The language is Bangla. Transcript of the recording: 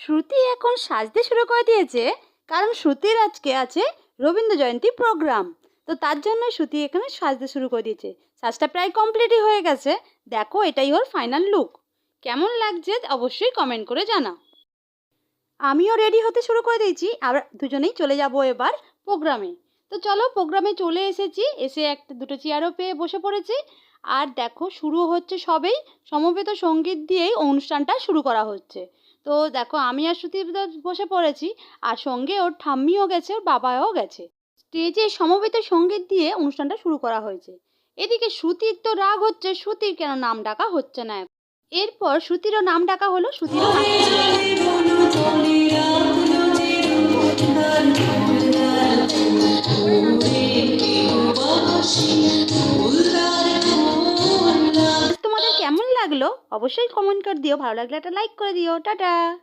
শ্রুতি এখন সাজতে শুরু করে দিয়েছে, কারণ শ্রুতির আজকে আছে রবীন্দ্র জয়ন্তী প্রোগ্রাম তো তার জন্য শ্রুতি এখানে সাজতে শুরু করে দিয়েছে। সাজটা প্রায় কমপ্লিটই হয়ে গেছে। দেখো, এটাই ওর ফাইনাল লুক কেমন লাগছে অবশ্যই কমেন্ট করে জানাও। আমিও রেডি হতে শুরু করে দিয়েছি। আর দুজনেই চলে যাব এবার প্রোগ্রামে তো চলো প্রোগ্রামে চলে এসেছি। এসে একটা দুটো চেয়ারও পেয়ে বসে পড়েছি। আর দেখো, শুরু হচ্ছে সবেই সমবেত সংগীত দিয়েই অনুষ্ঠানটা শুরু করা হচ্ছে। তো দেখো, আমি আর সুতির বসে পড়েছি, আর সঙ্গে ওর ঠাম্মিও গেছে, ওর বাবাও গেছে। স্টেজে সমবেত সংগীত দিয়ে অনুষ্ঠানটা শুরু করা হয়েছে। এদিকে সুতির তো রাগ হচ্ছে সুতির কেন নাম ডাকা হচ্ছে না? এরপর সুতিরও নাম ডাকা হলো শ্রুতিরও লাগল অবশ্যই কমেন্ট করে দিও। ভালো লাগলে একটা লাইক করে দিও। টাটা!